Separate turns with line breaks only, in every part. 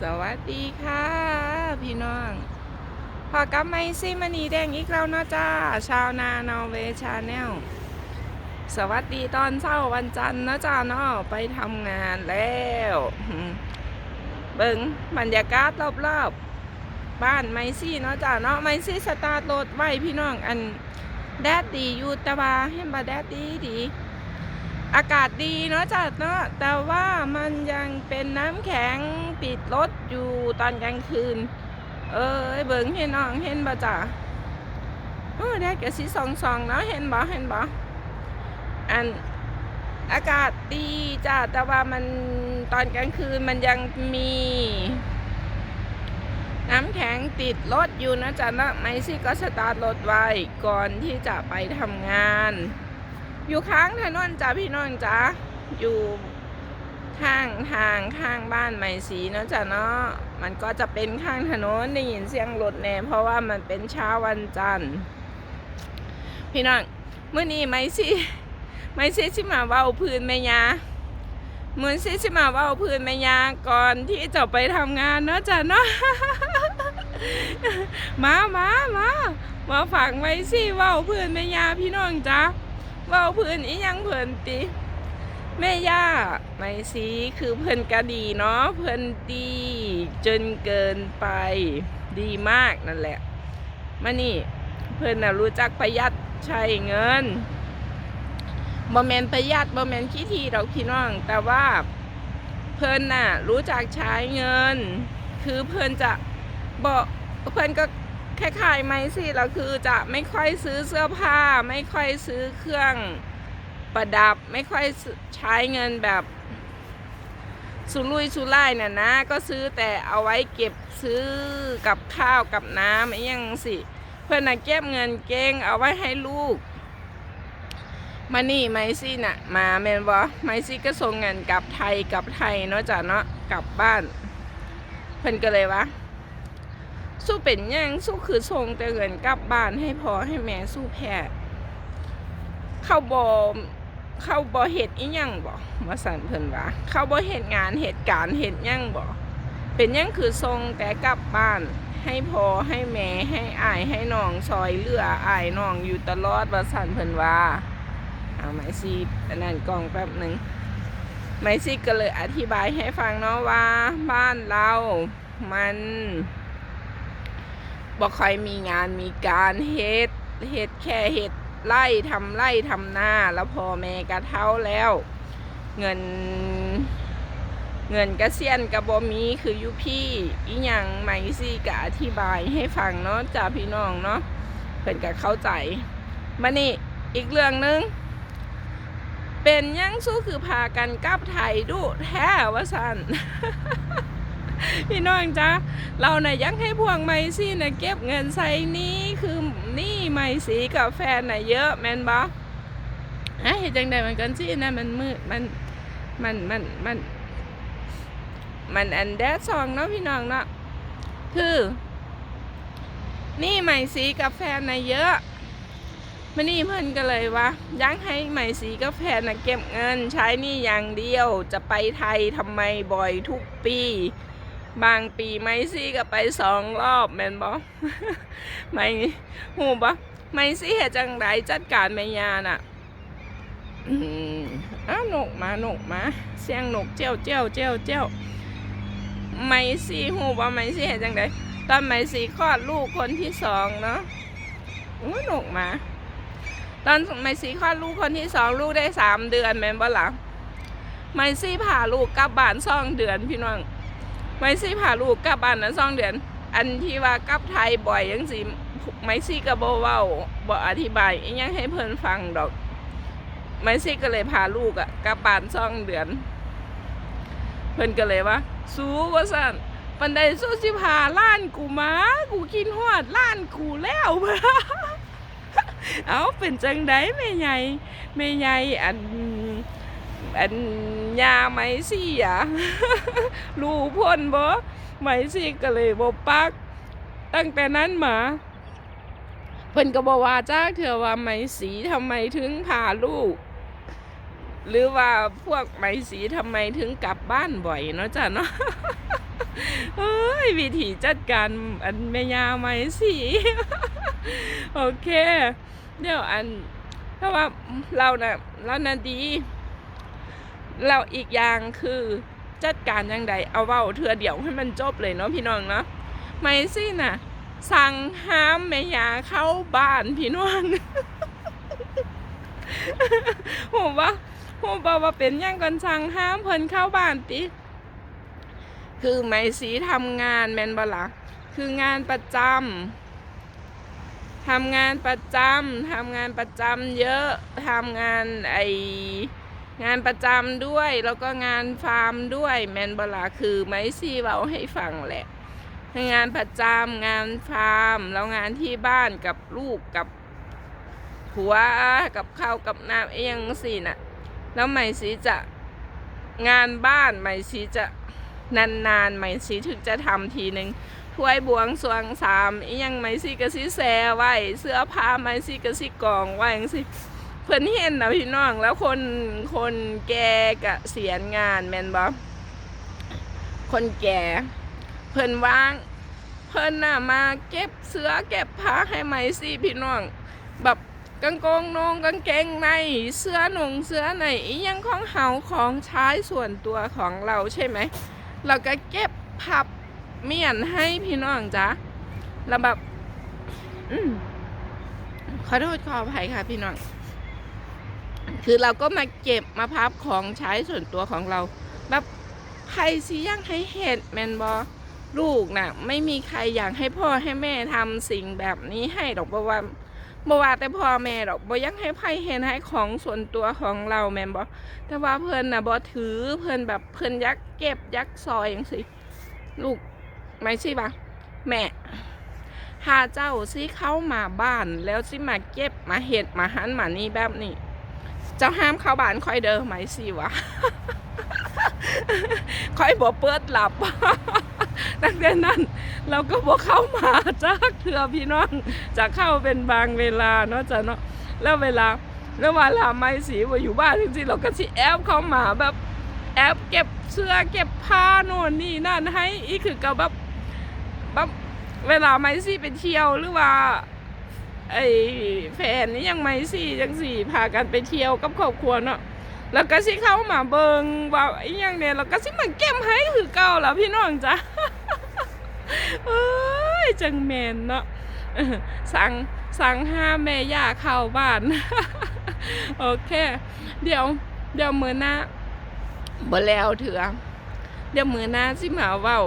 สวัสดีค่ะ พี่น้องพอกับไมซี่มณีแดงอีกแล้วนะจ้า ชาวนานอร์เวย์ชาแนลสวัสดีตอนเช้าวันจันทร์นะจ้าเนาะไปทำงานแล้วเบิงบรรยากาศรอบๆ บ้านไมซี่เนาะจ้าเนาะไมซี่สตาร์ทรถไว้พี่น้องอันแดดดีอยู่ต่ว่าเห็นบ่แดดดีดี อากาศดีเนาะจ้ะเนาะแต่ว่ามันยังเป็นน้ำแข็งติดรถอยู่ตอนกลางคืน เอ้ยเบิ่งพี่น้องเห็นบ่จ้ะเออได้กะสิสองสองเนาะเห็นบ่เห็นบ่อันอากาศดีจ้ะแต่ว่ามันตอนกลางคืนมันยังมี น้ำแข็งติดรถอยู่นะจ๊ะนะไมซี่ก็สตาร์ทรถไว้ก่อนที่จะไปทำงาน อยู่ข้างถนนจ้าพี่น้องจ้าอยู่ข้างทางข้างบ้านใหม่สีเนาะจ้ะเนาะมันก็จะเป็นข้างถนนได้ยินเสียงรถแน่เพราะว่ามันเป็นเช้าวันจันทร์พี่น้องเมื่อนี้ไม่สิไม่สิสิมาว้าพื้นแม่ยาเหมือนสิสิมาว้าพื้นแม่ยาก่อนที่จะไปทำงานเนาะจ้ะเนาะมามามามาฝังไว้สิว้าพื้นแม่ยาพี่น้องจ้า เว้าเพื่อนอียังเพื่อนติแม่ย่าไม่สีคือเพื่อนก็ดีเนาะเพื่อนดี จนเกินไปดีมากนั่นแหละ มานี่เพื่อนน่ะรู้จักประหยัดใช้เงินบ่แมนประหยัดบ่แมนขี้ทีเราพี่น้อง แต่ว่าเพื่อนน่ะรู้จักใช้เงิน คือเพื่อนจะบอกเพื่อนก็ คล้ายๆไหมสิเราคือจะไม่ค่อยซื้อเสื้อผ้า ไม่ค่อยซื้อเครื่องประดับ ไม่ค่อยใช้เงินแบบสุรุ่ยสุร่ายน่ะนะ ก็ซื้อแต่เอาไว้เก็บซื้อกับข้าวกับน้ำไอ้ยังสิ เพื่อนน่ะเก็บเงินเก่งเอาไว้ให้ลูก มานี่ไมซี่น่ะ มาเมนบอไมซี่ก็ส่งเงินกลับไทยกลับไทยเนาะจ้ะเนาะกลับบ้าน เพื่อนก็เลยวะ สู้เป็นยังสู้คือทรงแต่เงินกลับบ้านให้พอให้แม่สู้แพ้เข้าบอเข้าบอเหตุอีหยังบ่มาสั่นเพิ่นว่าเข้าบอเหตุงานเหตุการณ์เหตุยังบ่เป็นยังคือทรงแต่กลับบ้านให้พอให้แม่ให้อายให้น้องซอยเลืออายน้องอยู่ตลอดว่าสั่นเพิ่นว่าเอาไม้ซีอันนั้นกล้องแป๊บหนึ่งไม้ซีก็เลยอธิบายให้ฟังเนาะว่าบ้านเรามัน บ่ค่อยมีงานมีการเฮ็ดเฮ็ดแค่เฮ็ดไร่ทำไร่ทำหน้าแล้วพอแม่กระเท่าแล้ว เงิน เงินกระเซียนกระบอมีคืออยู่พี่อีหยังไหมสิกะอธิบายให้ฟังเนาะจ้าพี่น้องเนาะเพิ่นก็เข้าใจมานี่อีกเรื่องหนึง เป็นยังสู้คือพากันกลับไทยดูแท้ว่าสัน พี่น้องจ้าเราน่ะยังให้พวงไมซี่น่ะเก็บเงินใส่นี่คือนี่ไมสีกับแฟนน่ะเยอะแมนบ่ฮะเห็นจังใดมันกันสินะมันมืดมันมันมันมันมันอันแดดซองเนาะพี่น้องเนาะคือ นี่ไมสีกับแฟนน่ะเยอะมันนี่เพิ่นก็เลยว่ายังให้ไมสีกับแฟนน่ะเก็บเงิน ใช้นี่อย่างเดียวจะไปไทยทำไมบ่อยทุกปี บางปีไมซี่ก็ไปสองรอบแมนบอไม่หูบอไมซี่เหตุจังไรจัดการแม่ยาน่ะอ้าวนกมาหนกมาเสียงหนกเจ้าเจ้าเจ้าเจ้าไมซี่หูบอไมซี่เหตุจังไรตอนไมซี่คลอดลูกคนที่สองเนาะอู้นกมาตอนไมซี่คลอดลูกคนที่สองลูกได้สามเดือนแมนบ่ล่ะไมซี่ผ่าลูกกลับบ้านสองเดือนพี่น้อง ไม่ซี่พาลูกกลับบ้านนะสองเดือน อันที่ว่ากลับไทยบ่อยยังสิไม่ซี่ก็บ่เว้าบ่อธิบายอีหยังให้เพิ่นฟังดอก ไม่ซี่ก็เลยพาลูกอะกลับบ้านสองเดือน เพิ่นก็เลยว่า สู้ว่าสั่นปันใดสู้สิพาล้านกูมากูกินฮอดล้านกูแล้วเอาเป็นจังไดแม่ใหญ่แม่ใหญ่อันอัน ยาไหมซี่อะรู้พ่นบ่ไหมซี่ก็เลยบ่ปัก ตั้งแต่นั้นมาเพิ่นก็บอกว่าจ้าเธอว่าไหมสีทำไมถึงพาลูก หรือว่าพวกไหมสีทำไมถึงกลับบ้านบ่อยเนาะจ้ะเนาะยวิธีจัดการอันแม่ยาไหมสิโอเค เดี๋ยวอันเพราะว่าเรานะ่ะเราน่ะดี เราอีกอย่างคือจัดการยังไงเอาเว้าเถื่อเดี๋ยวให้มันจบเลยเนาะพี่น้องเนาะไม่สิน่ะ สั่งห้ามแม่ยาเข้าบ้านพี่น้องผมว่าผมบอกว่าเป็นหยังก่อนสั่งห้ามเพิ่นเข้าบ้านติคือไม่สีทำงานแมนบละ คืองานประจำทำงานประจำทำงานประจำเยอะทำงานไอ งานประจำด้วยแล้วก็งานฟาร์มด้วยแมนบลาคือไม่ซีเบาให้ฟังแหละ งานประจำงานฟาร์ม แล้วงานที่บ้านกับลูกกับผัวกับข้าวกับน้ำเองสิน่ะแล้วไหมสีจะงานบ้านไหมสีจะนานๆไหมสีถึงจะทำทีหนึ่งถ้วยบวงสรวงสามอียังไหมสีกะสิแซไว้ เสื้อผ้าไหมสีกะสิกองไว้ยังสิ เพื่อนเห็นนะพี่น้องแล้วคนคนแก่กะเสียนงานแมนบอคนแก่เพิ่อนว่าง เพิ่อนน่ะมาเก็บเสื้อเก็บผ้าให้ไหมสิพี่น้อง แบบกางกงนงกางเกงในเสื้อหนงเสื้อในอียังของเฮาของใช้ส่วนตัวของเราใช่ไหมเราก็เก็บพับเมียนให้พี่น้องจ้ะแล้วแบบอขอโทษขออภัยค่ะพี่น้อง คือเราก็มาเก็บมาพับของใช้ส่วนตัวของเรา แบบใครสิยังให้เห็ดแมนบอลูกน่ะ ไม่มีใครอยากให้พ่อให้แม่ทำสิ่งแบบนี้ให้ดอกเพราะว่าบ่ว่าแต่พ่อแม่ดอกบ่อยังให้ไผเห็นให้ของส่วนตัวของเราแมนบ่แต่ว่าเพิ่อนน่ะบ่ถือเพิ่อนแบบเพิ่อนยักเก็บยักซอยจังซี่ลูกไม่ใช่ปะแม่หาเจ้าสิเข้ามาบ้านแล้วสิมาเก็บมาเห็ดมาหันมานี่แบบนี้ เจ้าห้ามเข้าบ้านค่อยเด้อไหมสิวะค่อยบ่เปิดหลับตั้งแต่นั้น เราก็บอกเข้ามาจากเถื่อพี่น้องจะเข้าเป็นบางเวลาเนาะจ้ะเนาะแล้วเวลาแล้วเวลาไม่สีว่าอยู่บ้านจริงๆเราก็สิแอบเข้ามาแบบแอบเก็บเสื้อเก็บผ้าโน่นนี่นั่นให้อีกคือก็แบบแบบเวลาไม่สีไปเที่ยวหรือว่า ไอ้แฟนนี่ยังไม่สี่ยังสี่พากันไปเที่ยวกับครอบครัวเนาะแล้วก็สิเข้ามาเบิงว่าไอ้หยังเนี่ยเราก็สิมาเก็บให้คือเก่าแล้วพี่น้องจ้ะเอ้ยจังแมนเนาะสั่งสั่งห้าแม่ย่าเข้าบ้านโอเค เดี๋ยวเดี๋ยวมือหน้าบ่แล้วเถือะเดี๋ยวมือหน้าสิมาเว้า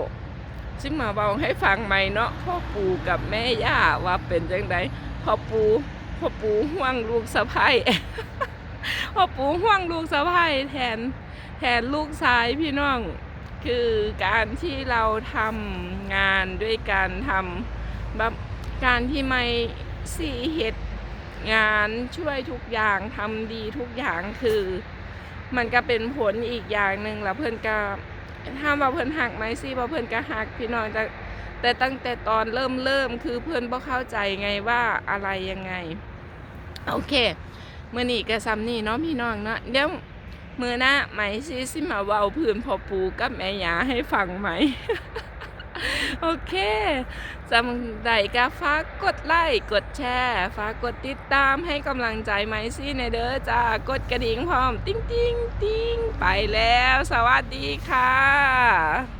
สิมาเว้าให้ฟังใหม่เนาะพ่อปู่กับแม่ย่าว่าเป็นจังได พ่อปูพ่อปูห่วงลูกสะใภ้พ่อปูห่วงลูกสะใภ้แทนแทนลูกชายพี่น้องคือการที่เราทำงานด้วยการทำแบบการที่ไม่สีเหตุงานช่วยทุกอย่างทำดีทุกอย่างคือ มันก็เป็นผลอีกอย่างหนึ่งแล้วเพื่อนก็ถ้าว่าเพื่อนหักไหมสิว่าเพื่อนก็หักพี่น้องแต่ แต่ตั้งแต่ตอนเริ่มเริ่มคือเพื่อนบ่เข้าใจไงว่าอะไรยังไง โอเคเมื่อนี้ก็ซ้ำนี่เนาะพี่น้องเนาะเดี๋ยวมือหน้าไหมซิสิมาเว้าพื้นพอปูกับแม่ยาให้ฟังไหม โอเคจำได้ก็ฝากกดไลค์กดแชร์ฝากกดติดตามให้กำลังใจไหมซี่ในเด้อจ้ากดกระดิ่งพร้อม ติ้งติ้งติ้งไปแล้ว สวัสดีค่ะ